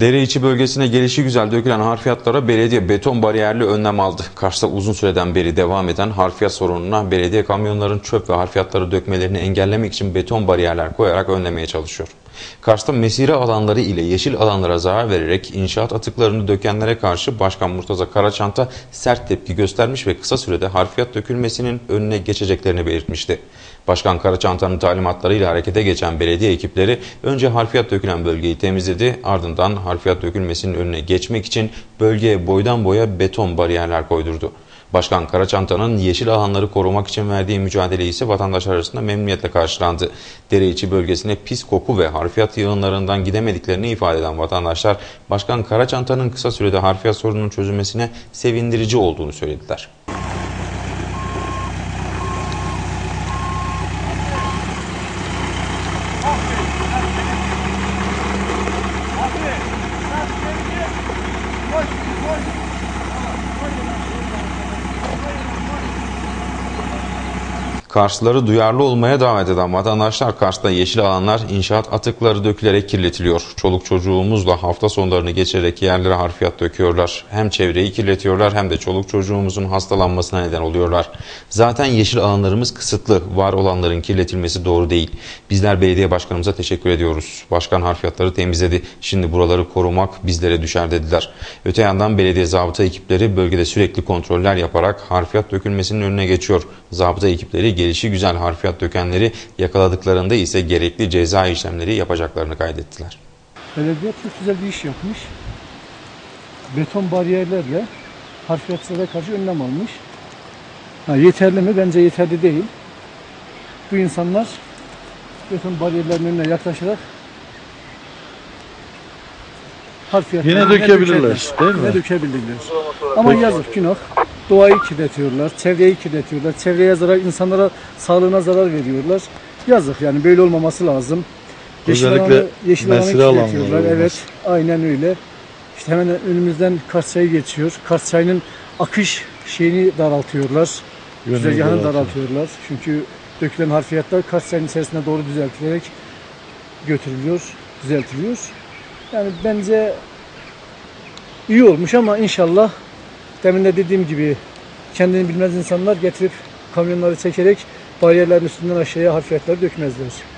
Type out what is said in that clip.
Dere içi bölgesine gelişi güzel dökülen harfiyatlara belediye beton bariyerli önlem aldı. Kars'ta uzun süreden beri devam eden harfiyat sorununa belediye kamyonların çöp ve harfiyatları dökmelerini engellemek için beton bariyerler koyarak önlemeye çalışıyor. Kars'ta mesire alanları ile yeşil alanlara zarar vererek inşaat atıklarını dökenlere karşı Başkan Murtaza Karaçanta sert tepki göstermiş ve kısa sürede harfiyat dökülmesinin önüne geçeceklerini belirtmişti. Başkan Karaçanta'nın talimatlarıyla harekete geçen belediye ekipleri önce harfiyat dökülen bölgeyi temizledi ardından harfiyat dökülmesinin önüne geçmek için bölgeye boydan boya beton bariyerler koydurdu. Başkan Karaçanta'nın yeşil alanları korumak için verdiği mücadele ise vatandaşlar arasında memnuniyetle karşılandı. Dere içi bölgesine pis koku ve harfiyat yığınlarından gidemediklerini ifade eden vatandaşlar Başkan Karaçanta'nın kısa sürede harfiyat sorununun çözülmesine sevindirici olduğunu söylediler. Karslıları duyarlı olmaya davet eden vatandaşlar Kars'ta yeşil alanlar inşaat atıkları dökülerek kirletiliyor. Çoluk çocuğumuzla hafta sonlarını geçirerek yerlere harfiyat döküyorlar. Hem çevreyi kirletiyorlar hem de çoluk çocuğumuzun hastalanmasına neden oluyorlar. Zaten yeşil alanlarımız kısıtlı. Var olanların kirletilmesi doğru değil. Bizler belediye başkanımıza teşekkür ediyoruz. Başkan harfiyatları temizledi. Şimdi buraları korumak bizlere düşer dediler. Öte yandan belediye zabıta ekipleri bölgede sürekli kontroller yaparak harfiyat dökülmesinin önüne geçiyor. Zabıta ekipleri gelişi güzel harfiyat dökenleri yakaladıklarında ise gerekli ceza işlemleri yapacaklarını kaydettiler. Belediye çok güzel bir iş yapmış. Beton bariyerlerle harfiyatçılara karşı önlem almış. Ha, yeterli mi? Bence yeterli değil. Bu insanlar beton bariyerlerin önüne yaklaşarak harfiyatları Yine dökebilirler, dökerler. değil mi? Yine dökebilirler. Ama yazık günah. Doğayı kirletiyorlar, çevreyi kirletiyorlar. Çevreye zarar, insanlara sağlığına zarar veriyorlar. Yazık yani böyle olmaması lazım. Özellikle alanı- yeşil alanı kirletiyorlar. Evet, aynen öyle. İşte hemen önümüzden Kars çayı geçiyor. Kars çayının akış şeyini daraltıyorlar. Güzergahını daraltıyor. daraltıyorlar. Çünkü dökülen harfiyatlar Kars çayının içerisine doğru düzeltilerek götürülüyor, düzeltiliyor. Yani bence iyi olmuş ama inşallah demin de dediğim gibi kendini bilmez insanlar getirip kamyonları çekerek bariyerlerin üstünden aşağıya harfiyatları dökmezler.